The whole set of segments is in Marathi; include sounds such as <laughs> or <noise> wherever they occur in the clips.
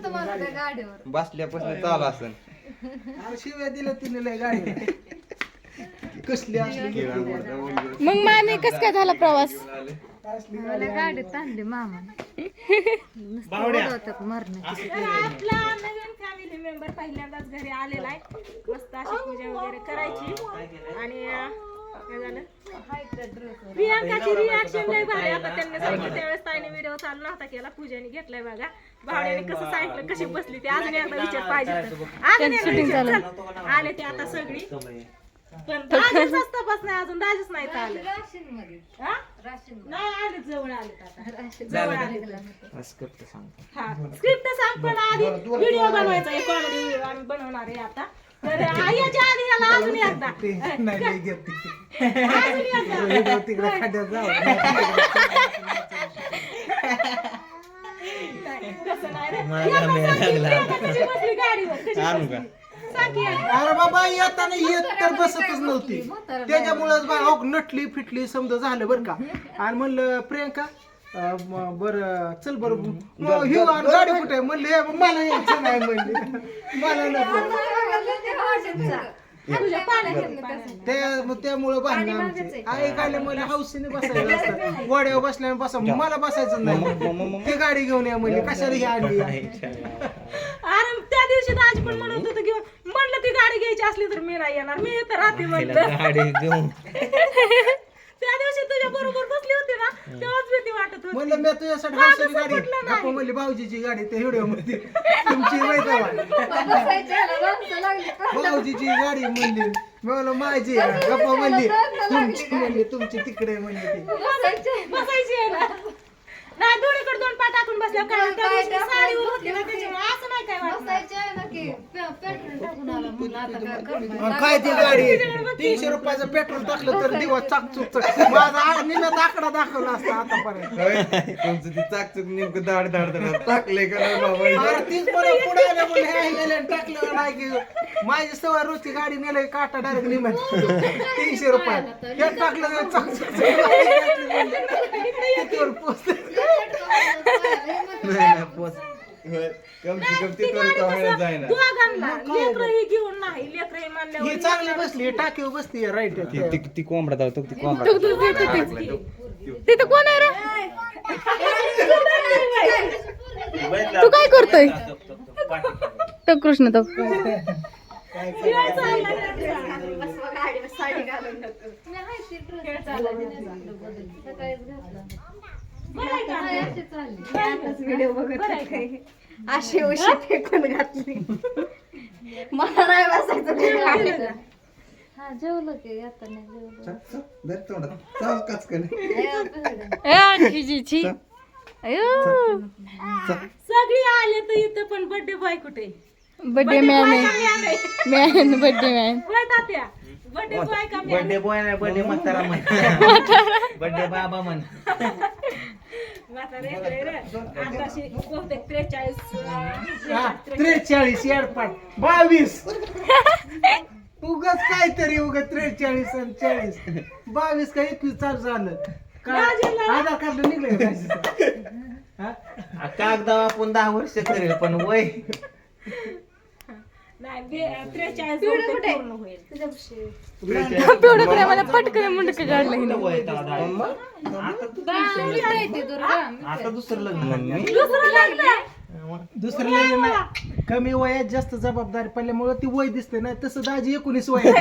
होतं मला त्या गाडीवर. बसल्यापासून चालू असन. अरे शिव्या दिल्या तिने लय गाडी कसली असली मग मामी कस काय झाला प्रवास? मला गाडीत तर आपला नवीन फॅमिली मेंबर पहिल्यांदाच घरी आलेला आहे. मस्त अशी पूजा वगैरे करायची. आणि अं, काय झालं प्रियांकाची रिॲक्शन लय भारी. आता त्यांनी सांगितलं त्यावेळेस ताईने व्हिडिओ चालू नव्हता केला. पूजाने घेतलाय बघा. भावड्याने कसं सांगितलं कशी बसली ती. अजून एकदा विचार पाहिजे तर. अजून एकदा विचार. चल. आले ते आता सगळी. पण दाजीच तपास नाही अजून दाजीच नाही तर आलं. हा? नाही जवळ आले आता. राशीन जवळ आले स्क्रिप्ट सांग हा स्क्रिप्ट सांग पण आधी. व्हिडिओ बनवायचा आहे. कॉमेडी व्हिडिओ आम्ही बनवणार आहे आता. तर आ, याच्या आधी याला अजून एकदा. टेन्शन नाही लय घेत ती. अजून एकदा. व्हिडिओ तिकडे खड्ड्यात जाऊ. कसं नाही रे. एकदा सांग की प्रियंका कशी बसली गाडीवर? कशी आणू बसली? का? सांग की एकदा. अरे बाबा येताना येत तर बसतच नव्हती. त्याच्यामुळेच बा अहो, नटली फिटली समजा झालं बरं का. आणि म्हणलं प्रियंका अं, म- बरं चल बरं मग आणि गाडी कुठे आहे? म्हणलं "हे, मला यायचं नाही म्हणले. मला नको. त्यामुळं भांडण आमची. आई काय मला हौसेने बसायचं <laughs> असतं. गोड्यावर बसल्याने बसा. मला बसायचं नाही. ते गाडी घेऊन या म्हणजे कशाला ही आणली <laughs> अरे त्या दिवशी दाजी पण म्हणत होतं की म्हणलं ती गाडी घ्यायची असली तर मी नाही येणार. मी तर राहते म्हणलं. गाडी घेऊन. <laughs> त्या दिवशी तुझ्या बरोबर बसली होती ना तेव्हाच भीती वाटत म्हणलं मी तुझ्यासाठी गाडी म्हणली भाऊजीची गाडी त्या व्हिडिओमध्ये. तुमची माहिती आहे भाऊजीची गाडी म्हणली. मी म्हणलं माझी आहे. गप्पा म्हणली. तुमची म्हणली तुमची तिकडे म्हणली ती. बसायची आहे ना. नाही दोन्हीकडे दोन पाय टाकून बसल्या कारण त्या दिवशी साडीवर होती ना त्याच्यामुळे असं नाही काय वाटलं आणि काय ती गाडी? तीनशे रुपयाचं पेट्रोल टाकलं तर दिवस चाकचूक माझा आ- निम्यात आकडा दाखवला असता आतापर्यंत. तुमचं ती चाकचूक नेमकं दाड दाड दाड टाकले का नाही बाबा? अरे तीच पुढे म्हणून हे गेले आणि टाकलं नाही की? माझी सवय रोजची गाडी नेलं की काटा डायरेक्ट निम्यात तीनशे रुपये हे टाकलं चाकचूक नाही नाही पोच होय. कम से कम तिथवर का व्हायला जायना दोघांना लेकरं ही घेऊन नाही लेकरं ही मानल्यावर ही चांगली बसली टाकीवर बसती राईट ती ती ती कोंबडा दाव ती कोंबडा तिथं कोण आहे रे? तू काय करतोय? तो कृष्ण तो. अशी उशी फेकून घातली. मला नाही बसायचं हा जेवलो की आता नाही जेवलो. दर तोंडात. चाव काचकन छी. अयो. सगळी आले तर इथं पण बर्थडे बॉय कुठे? बर्थडे मॅन आहे. Man birthday man birthday boy का मी बर्थडे बॉय नाही बर्थडे म्हातारा म्हण. <laughs> बर्थडे बाबा म्हण. त्रेचाळीस एडपाट बावीस. उगाच काहीतरी उगाच त्रेचाळीस आणि चाळीस. बावीस का एकवीस चालू झालं. आधार कार्ड निघलं का काय? हा? आ, कागदावर आपण दहा वर्ष करेल पण वय त्रेचाळीस बहुतेक पूर्ण होईल. पिवडं काय मला पटकन मुंडक काढलं हिनं. वय तेव्हा दहा. आता तू आता दुसरं लग्न. दुसरं लग्न दुसरं लग्न नाही. कमी वयात जास्त जबाबदारी पडल्यामुळे ती वय दिसते नाही तसं दाजी एकोणीस वय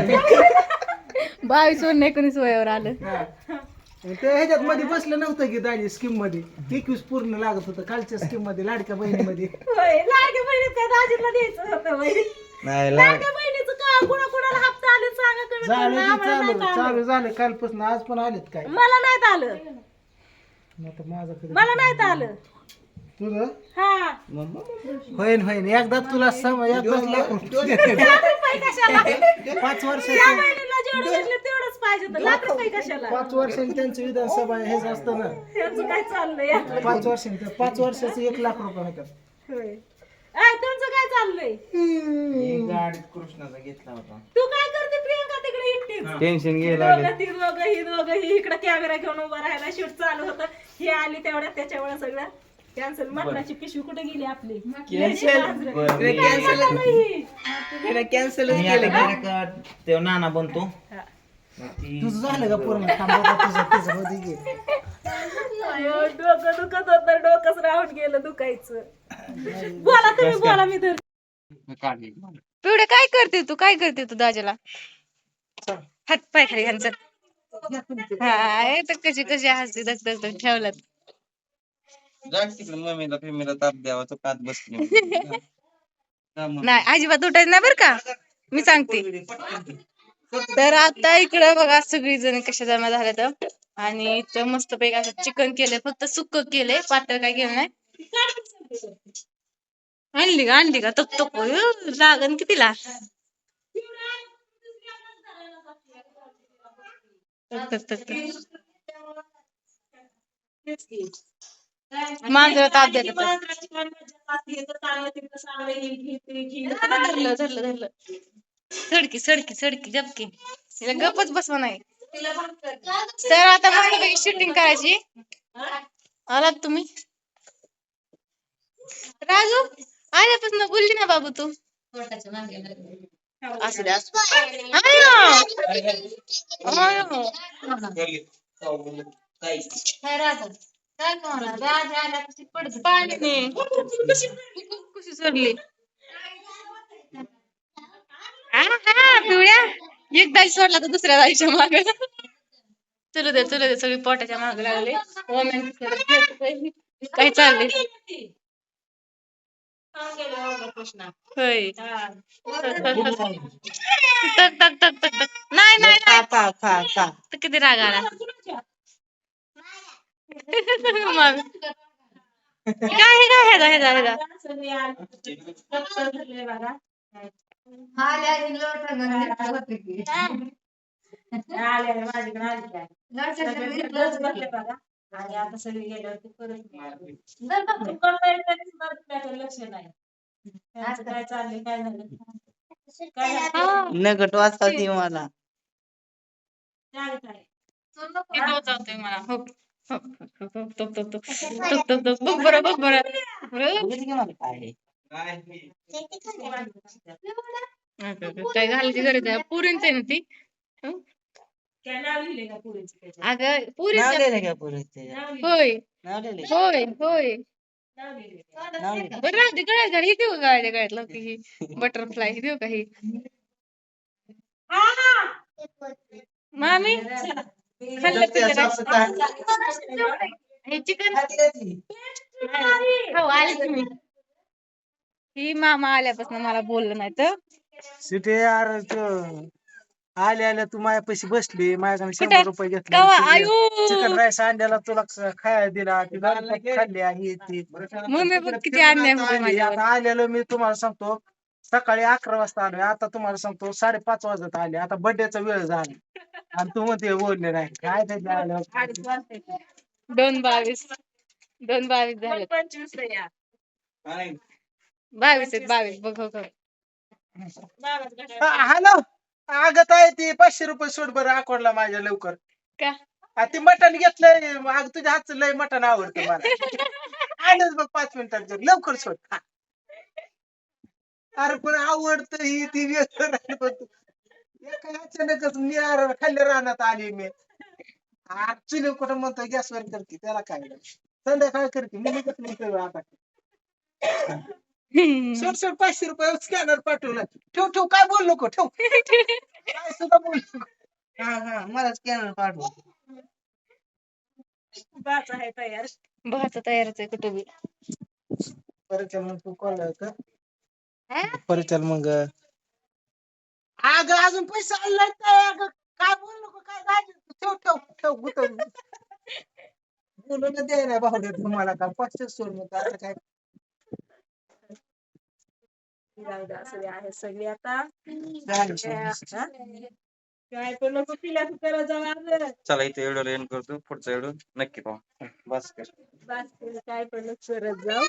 बावीस वरून एकोणीस वयावर आलं. ते ह्याच्यात मध्ये बसलं नव्हतं की दाजी स्कीममध्ये. एकवीस पूर्ण लागत होतं. कालच्या स्कीममध्ये लाडक्या बहिणीमध्ये. होय लाडक्या बहिणीत काय दाजीला द्यायचं होतं होय. नाही लाड लाडक्या बहिणीचं का? कुणा कुणाला हप्ता आले? सांगा कमी झालं कमी. की आम्हाला नाही चालू का आलं. चालू झालं कालपासून आज पण आलेत काय? मला नाही आलं. आता माझं कधी मला नाही आलं. तुझं? हा. होईन होईन. एकदा तुला सम एकदाच लाख रुपये लाख रुपये कशाला? पाच त्या वर्षाचं बहिणीला जेवढं घेतलं तेवढंच पाहिजे होतं. लाख रुपये कशाला? पाच वर्षांनी त्यांचं विधानसभा हेच असतं ना. त्यांचं काय चाललंय? पाच वर्षांनी पाच वर्षाचं एक लाख रुपये होतात. होय. ऐ, तुमचं काय चाललंय? एक गाडी कृष्णाचा घेतला होता. तू काय करते प्रियंका तिकडे? एकटीच. टेन्शन ही घ्यायला दोघं ती दोघं ही दोघं ही इकडे कॅमेरा घेऊन उभं राहायला शूट चालू होतं. ही आली तेवढ्यात त्याच्यामुळे सगळं कॅन्सल मटणाची पिशवी कुठे गेली आपली? कॅन्सल मी आता direct ते नाना बनतो. ती- तुझं झालं का पूर्ण? थांब बाबा, तुझं तुझं होऊ दे की. अयो, डोकं दुखत होत. डोकंच राहून गेलं दुखायचं. बोला तुम्ही बोला मी तर. पिवडे काय करते तू? काय करते तू दाजाला? हात पाय खाली घालचं हाय तर कशी कशी हसते धक धक धक ठेवल्यात. जा तिकडे मम्मीला फिमीला ताप द्यावा तो कात बसली. नाही अजिबात उठायचं नाही बरं का? मी सांगते. तर आता इकडं बघा सगळी जण कशा जमा झाल्या तर आणि इथं मस्त पैकी असं चिकन केलंय फक्त सुक्क केलंय पातळ काय केलं नाही. आणली का आणली का? तक तक लागन कितीला? तक मांजर ताप धरलं धरलं धरलं. सडकी सडकी सडकी गपकी तिला गपच बसवा नाही. तर आता मला शूटिंग करायची. आलात तुम्ही? राजू आल्यापासून बोलली ना बाबू तू. असू द्या पाणी. कशी सरली हा पिवळ्या? एकदा सोडला तर दुसऱ्या दाईच्या माग. चलू दे चलू दे सगळी पोटाच्या माग लागले. काही काय चालले होय. टक टक टक टक टक. नाही नाही नाही. तर किती राग आला? मग. काय हे काय ह्याचा ह्याचा ह्याचा हा. नगट वाचता ती मला किती होतंय मला. हो हो, हो, हो, तो, तो, तो. तो, तो, तो. बघ बरं बघ बरं. बरं. बघितली की मला काय काय घालायची गरज आहे. पुरींच आहे ना ती? अगं नाव पुरींच लिहिलं का होय। नाव लिहिलं होय होय। नाव लिहिलं बरं राहते गळ्यात घाल. ही देऊ गळ्यात लावते ही बटरफ्लाय ही देऊ का ही? मामी? खाल्लं पिल्लं काय? हे चिकन हो आले तुम्ही ही मामा आल्यापासून मला बोललं नाही तर. सिटी यार तो आले आले तू माझ्यापाशी बसली माझ्याकडे? शंभर रुपये घेतले चिकन- आयु! चिकन राईस अंड्याला तुला ख- खायला दिला ती लॉलीपॉप खाल्ली आहे ती. मम्मी बघ किती अन्याय होतोय आली. माझ्यावर? आता आलेलो मी तुम्हाला सांगतो सकाळी अकरा वाजता आलोय. आता तुम्हाला सांगतो साडेपाच वाजत आले. आता बर्थडेचा वेळ झाला. आणि तू म्हणते बोलले नाही. काय ते दोन बावीस. दोन बावीस झाले पंचवीस ला या बावीस. आहेत बावीस. बघ. हॅलो! अगं आहे ती पाचशे रुपये सोड बरं अकोडला माझ्या लवकर का आ, ते मटण घेतलंय अगं तुझ्या हातचं लय मटण आवडतं मला <laughs> आलंच बघ पाच मिनिटात जर लवकर सोड हा. अरे पण आवडतं ही ती व्यस्त राहिली पण तू. एका अचानकच मी अरे खाल्ल्या रानात आली मी ऍक्च्युली कुठं म्हणतो गॅसवर करते त्याला काय नाही. संध्याकाळी करते मी निघत नाही सगळं आता सोड सोड पाचशे रुपये स्कॅनर पाठवलं. ठेव ठेव काय बोल नको ठेव. काय सुद्धा बोल नको. हा हा मला स्कॅनर पाठव. आहे तयार. भाचा तयारच आहे कुठं बी. परत मग तू कॉल हा? परत मग. अगं अजून पैसा आणलाय काय? अगं काय बोल नको काय गाडी? ठेव ठेव ठेव गुतव बोलून दे ना भाऊ तुम्हाला का पाचशे सोड मग आता काय जाऊ दे, असू दे, आहे सगळी आता काय. हा? जाऊ. चला इथे एवढं एंड करतो पुढचा एवढं नक्की पाहू बस कर बस, काय पण करत जाऊ